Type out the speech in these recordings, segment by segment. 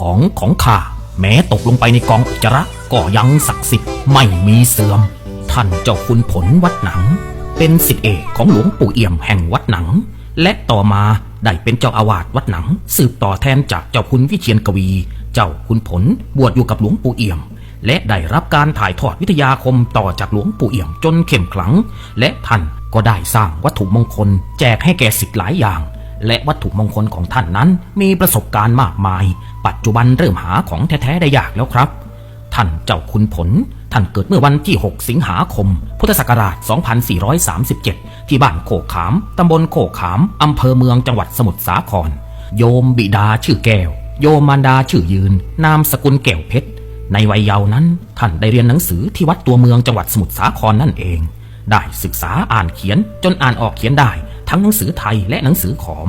ของของข้าแม้ตกลงไปในกองอุจจาระก็ยังศักดิ์สิทธิ์ไม่มีเสื่อม ท่านเจ้าคุณผลวัดหนัง เป็นสิทธิเอกของหลวงปู่เอี่ยมแห่งวัดหนัง และต่อมาได้เป็นเจ้าอาวาสวัดหนัง สืบต่อแทนจากเจ้าคุณวิเชียนกวี เจ้าคุณผลบวชอยู่กับหลวงปู่เอี่ยม และได้รับการถ่ายทอดวิทยาคมต่อจากหลวงปู่เอี่ยมจนเข้มขลัง และท่านก็ได้สร้างวัตถุมงคล แจกให้แก่สิทธิ์หลายอย่าง และวัตถุมงคลของท่านนั้นมีประสบการณ์มากมาย ปัจจุบันเริ่มหาของแท้ๆได้ยากแล้วครับ ท่านเจ้าคุณผล ท่านเกิดเมื่อวันที่ 6 สิงหาคม พุทธศักราช 2437 ที่บ้านโคกขาม ตำบลโคกขาม อำเภอเมืองจังหวัดสมุทรสาคร โยมบิดาชื่อแก้ว โยมมารดาชื่อยืน นามสกุลแก้วเพชร ในวัยเยาว์นั้น ท่านได้เรียนหนังสือที่วัดตัวเมืองจังหวัดสมุทรสาครนั่นเอง ได้ศึกษาอ่านเขียนจนอ่านออกเขียนได้ ทั้งหนังสือไทยและหนังสือขอม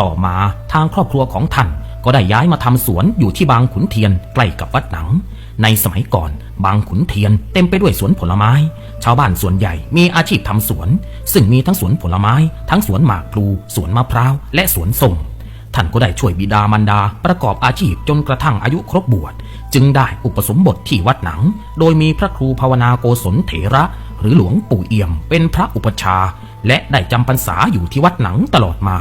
ต่อมาทางครอบครัวของท่านก็ได้ย้ายมาทำสวนอยู่ที่บางขุนเทียนใกล้กับวัดหนัง ในสมัยก่อนบางขุนเทียนเต็มไปด้วยสวนผลไม้ ชาวบ้านส่วนใหญ่มีอาชีพทำสวน ซึ่งมีทั้งสวนผลไม้ ทั้งสวนหมากพลูสวนมะพร้าวและสวนส้มท่านก็ได้ช่วยบิดามารดาประกอบอาชีพจนกระทั่งอายุครบบวช จึงได้อุปสมบทที่วัดหนัง โดยมีพระครูภาวนาโกศลเถระ หรือหลวงปู่เอี่ยมเป็นพระอุปชาและได้จำพรรษาอยู่ที่วัดหนังตลอดมา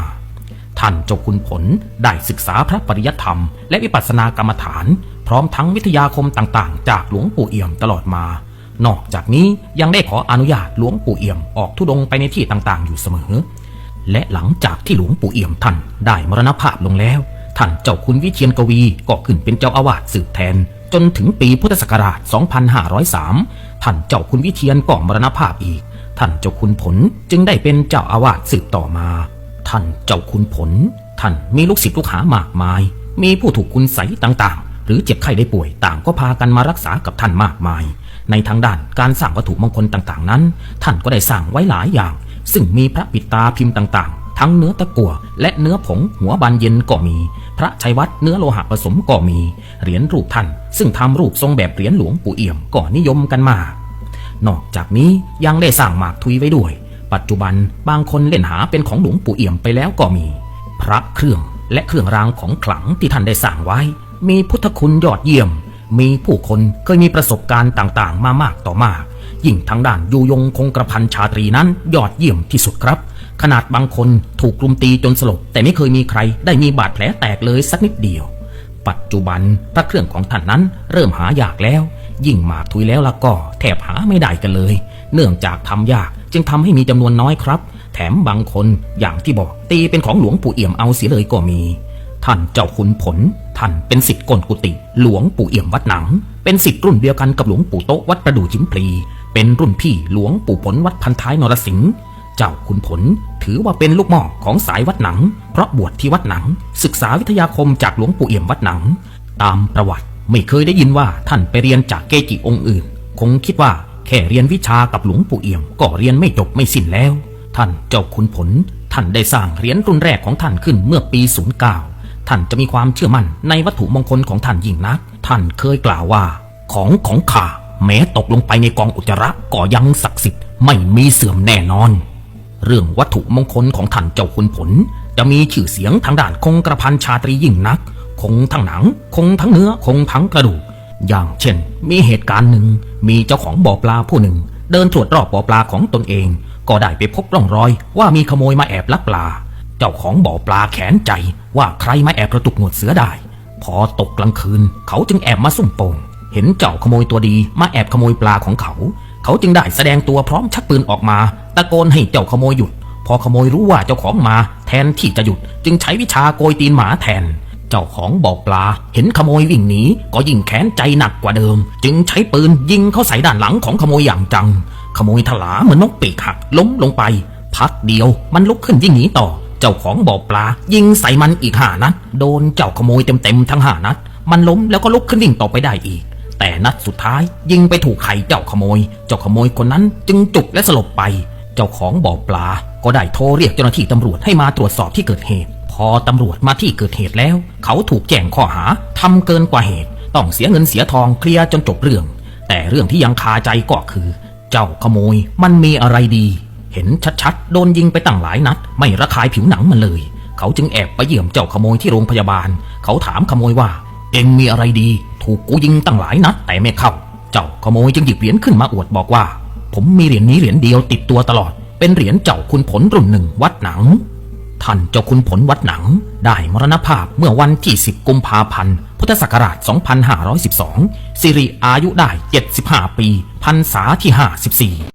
ท่านเจ้าคุณผลได้ศึกษาพระปริยธรรม และวิปัสสนากรรมฐาน พร้อมทั้งวิทยาคมต่างๆ จากหลวงปู่เอี่ยมตลอดมา นอกจากนี้ยังได้ขออนุญาตหลวงปู่เอี่ยมออกทุดงไปในที่ต่างๆ อยู่เสมอ และหลังจากที่หลวงปู่เอี่ยมท่านได้มรณภาพลงแล้ว ท่านเจ้าคุณวิเชียนกวีก็ขึ้นเป็นเจ้าอาวาสสืบแทนจนถึงปีพุทธศักราช 2503 ท่านเจ้าคุณวิเชียนก็มรณภาพอีก ท่านเจ้าคุณผลจึงได้เป็นเจ้าอาวาสสืบต่อมา ท่านเจ้าคุณผล ท่านมีลูกศิษย์ลูกหามากมาย มีผู้ถูกคุณใสยต่างๆ หรือเจ็บไข้ได้ป่วยต่างก็พากันมารักษากับท่านมากมาย ในทางด้านการสร้างวัตถุมงคลต่างๆนั้น ท่านก็ได้สร้างไว้หลายอย่าง ซึ่งมีพระปิดตาพิมพ์ต่างๆ ทั้งเนื้อตะกั่วและเนื้อผงหัวบานเย็นก็มี พระชัยวัดเนื้อโลหะผสมก็มี เหรียญรูปท่าน ซึ่งทำรูปทรงแบบเหรียญหลวงปู่เอี่ยมก็นิยมกันมาก นอกจากนี้ยังได้สร้างหมากทุยไว้ด้วย ปัจจุบันบางคนเล่นหาเป็นของหลวงปู่เอี่ยมไปแล้วก็มี พระเครื่องและเครื่องรางของขลังที่ท่านได้สร้างไว้ มีพุทธคุณยอดเยี่ยม มีผู้คนเคยมีประสบการณ์ต่างๆ มามากต่อมากยิ่งทางด้านยูยงคงกระพันชาตรีนั้นยอดเยี่ยมที่สุดครับ ขนาดบางคนถูกกลุ่มตีจนสลบ แต่ไม่เคยมีใครได้มีบาดแผลแตกเลยสักนิดเดียว ปัจจุบันพระเครื่องของท่านนั้นเริ่มหายากแล้ว ยิ่งหมากทุยแล้วละก็แทบหาไม่ได้กันเลย เนื่องจากทำยากจึงทำให้มีจำนวนน้อยครับ แถมบางคนอย่างที่บอกตีเป็นของหลวงปู่เอี่ยมเอาเสียเลยก็มี ท่านเจ้าคุณผล ท่านเป็นสิทธิ์กลกุติหลวงปู่เอี่ยมวัดหนัง เป็นสิทธิ์รุ่นเดียวกันกับหลวงปู่โต๊ะวัดประดู่ชิมพลีเป็นรุ่นพี่หลวงปู่ผลวัดพันท้ายนรสิงห์ เจ้าคุณผลถือว่าเป็นลูกหม้อของสายวัดหนัง เพราะบวชที่วัดหนัง ศึกษาวิทยาคมจากหลวงปู่เอี่ยมวัดหนัง ตามประวัติไม่เคยได้ยินว่าท่านไปเรียนจากเกจิองค์อื่น คงคิดว่าแค่เรียนวิชากับหลวงปู่เอี่ยมก็เรียนไม่จบไม่สิ้นแล้ว ท่านเจ้าคุณผล ท่านได้สร้างเหรียญรุ่นแรกของท่านขึ้นเมื่อปี 09 ท่านจะมีความเชื่อมั่นในวัตถุมงคลของท่านยิ่งนัก ท่านเคยกล่าวว่า ของของข้าแม้ตกลงไปในกองอุจจาระก็ยังศักดิ์สิทธิ์ไม่มีเสื่อมแน่นอน เรื่องวัตถุมงคลของท่านเจ้าคุณผล จะมีชื่อเสียงทางด้านคงกระพันชาตรียิ่งนัก คงทั้งหนัง คงทั้งเนื้อ คงทั้งกระดูก อย่างเช่น มีเหตุการณ์หนึ่ง มีเจ้าของบ่อปลาผู้หนึ่ง เดินตรวจรอบบ่อปลาของตนเอง ก็ได้ไปพบร่องรอย ว่ามีขโมยมาแอบลักปลา เจ้าของบ่อปลาแขนใจ ว่าใครมาแอบกระตุกหนวดเสือได้ พอตกกลางคืน เขาจึงแอบมาซุ่มโป่งเห็นเจ้าขโมยตัวดีมาแอบขโมยปลาของเขา เขาจึงได้แสดงตัวพร้อมชักปืนออกมา ตะโกนให้เจ้าขโมยหยุด พอขโมยรู้ว่าเจ้าของมาแทนที่จะหยุด จึงใช้วิชาโกยตีนหมาแทน เจ้าของบ่อปลา เห็นขโมยวิ่งหนีก็ยิ่งแค้นใจหนักกว่าเดิม จึงใช้ปืนยิงเข้าใส่ด้านหลังของขโมยอย่างจัง ขโมยถลาเหมือนนกปีกหักล้มลงไป พักเดียวมันลุกขึ้นวิ่งหนีต่อ เจ้าของบ่อปลา ยิงใส่มันอีกห้านัดโดนเจ้าขโมยเต็มๆทั้งห้านัด มันล้มแล้วก็ลุกขึ้นวิ่งต่อไปได้อีกแต่นัดสุดท้ายยิงไปถูกไข่เจ้าขโมย เจ้าขโมยคนนั้นจึงจุกและสลบไป เจ้าของบ่อปลา ก็ได้โทรเรียกเจ้าหน้าที่ตำรวจให้มาตรวจสอบที่เกิดเหตุ พอตำรวจมาที่เกิดเหตุแล้ว เขาถูกแจ้งข้อหาทำเกินกว่าเหตุ ต้องเสียเงินเสียทองเคลียร์จนจบเรื่อง แต่เรื่องที่ยังคาใจก็คือ เจ้าขโมยมันมีอะไรดี เห็นชัดๆ โดนยิงไปตั้งหลายนัด ไม่ระคายผิวหนังมันเลย เขาจึงแอบไปเยี่ยมเจ้าขโมยที่โรงพยาบาล เขาถามขโมยว่า เองมีอะไรดี ถูกกูยิงตั้งหลายนัดแต่ไม่เข้า เจ้าขโมยจึงหยิบเหรียญขึ้นมาอวดบอกว่า ผมมีเหรียญนี้เหรียญเดียวติดตัวตลอด เป็นเหรียญเจ้าคุณผลรุ่นหนึ่งวัดหนัง ท่านเจ้าคุณผลวัดหนัง ได้มรณภาพเมื่อวันที่ 10 กุมภาพันธ์ พุทธศักราช 2512 สิริอายุได้ 75 ปี พรรษาที่ 54